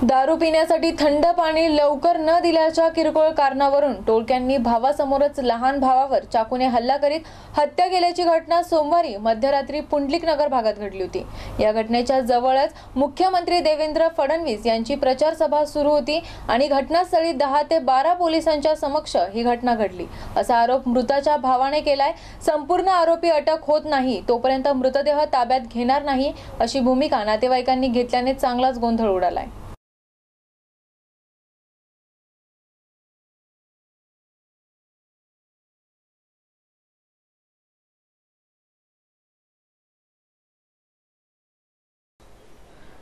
दारू पिण्यासाठी थंड पाणी लवकर न दिल्याच्या किरकोळ कारणावरून टोळक्यांनी भावासमोरच लहान भावावर चाकूने हल्ला करीत हत्या केल्याची घटना सोमवारी मध्यरात्री पुंडलिक नगर भागात घडली होती. या घटनेच्या जवळच मुख्यमंत्री देवेंद्र फडणवीस यांची प्रचार सभा सुरू होती आणि घटनास्थळी दहा ते बारा पोलिसांच्या समक्ष ही घटना घडली. असा आरोप मृताच्या भावाने केलाय. संपूर्ण आरोपी अटक होत नाही. तोपर्यंत मृतदेह ताब्यात घेणार नाही अशी भूमिका नातेवाईकांनी घेतल्याने चांगलाच गोंधळ उडालाय.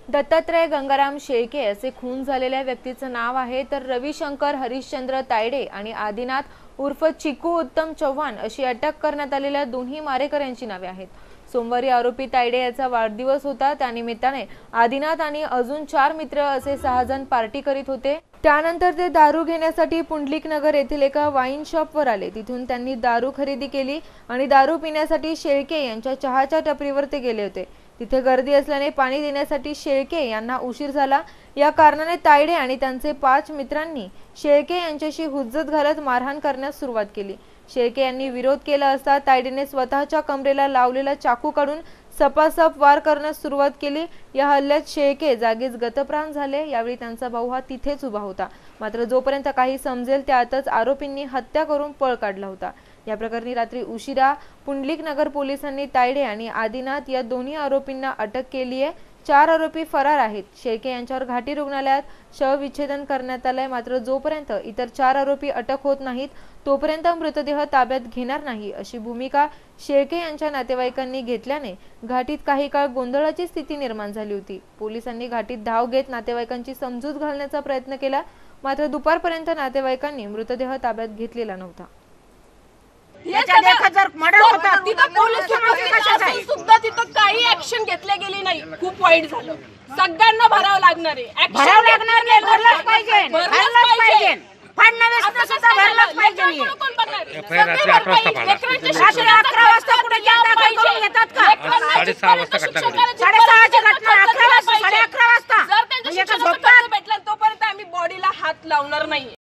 दत्तात्रय गंगाराम शेळके असे खून झालेल्या व्यक्तीचं नाव आहे. तर रविशंकर हरिश्चंद्र तायडे आणि आदिनाथ उर्फ चिकू उत्तम चव्हाण अशी अटक करण्यात आलेल्या दोन्ही मारेकऱ्यांची नावे आहेत. सोमवारी आरोपी तायडे याचा वाढदिवस होता. त्यानिमित्ताने आदिनाथ आणि अजून चार मित्र असे सहा जण पार्टी करीत होते. त्यानंतर ते दारू घेण्यासाठी पुंडलिक नगर येथील एका वाईन शॉपवर आले. तिथून त्यांनी दारू खरेदी केली आणि दारू पिण्यासाठी शेळके यांच्या चहाच्या टपरीवर ते गेले होते. तिथे गर्दी असल्याने पाणी देण्यासाठी शेळके यांना उशीर झाला. या कारणाने तायडे आणि त्यांचे पाच मित्रांनी शेळके यांच्याशी हुज्जत घालत मारहाण करण्यास सुरुवात केली. शेळके यांनी विरोध केला असता तायडेने स्वतःच्या कमरेला लावलेला चाकू काढून सपासप वार करण्यास सुरुवात केली. या हल्ल्यात शेळके जागीच गतप्राण झाले. यावेळी त्यांचा भाऊ हा तिथेच उभा होता. मात्र जोपर्यंत काही समजेल त्यातच आरोपींनी हत्या करून पळ काढला होता. या प्रकरणी रात्री उशिरा पुंडलिक नगर पोलिसांनी तायडे आणि आदिनाथ या दोन्ही आरोपींना अटक केली आहे. चार आरोपी फरार आहेत. शेळके यांच्यावर घाटी रुग्णालयात शवविच्छेदन करण्यात आलंय. मात्र जोपर्यंत इतर चार आरोपी अटक होत नाहीत तोपर्यंत मृतदेह ताब्यात घेणार नाही अशी भूमिका शेळके यांच्या नातेवाईकांनी घेतल्याने घाटीत काही काळ गोंधळाची स्थिती निर्माण झाली होती. पोलिसांनी घाटीत धाव घेत नातेवाईकांची समजूत घालण्याचा प्रयत्न केला. मात्र दुपारपर्यंत नातेवाईकांनी मृतदेह ताब्यात घेतलेला नव्हता. एक हजार मर्डर तिथं पोलीस? सुद्धा तिथं काही ऍक्शन घेतल्या गेली नाही. खूप वाईट झालं. सगळ्यांना भरावं लागणार आहे. भरावं घेतली लागणार नाही भरलंच पाहिजे. भरलंच फडणवीस सुद्धा भरलंच रात्री अकरा वाजता कुठे करून. घेतात का? साडेसहा वाजता घटना घडली. साडेसहाची घटना, अकरा वाजता, साडे अकरा वाजता. म्हणजे झोपतात? भेटला तोपर्यंत आम्ही बॉडीला हात लावणार नाही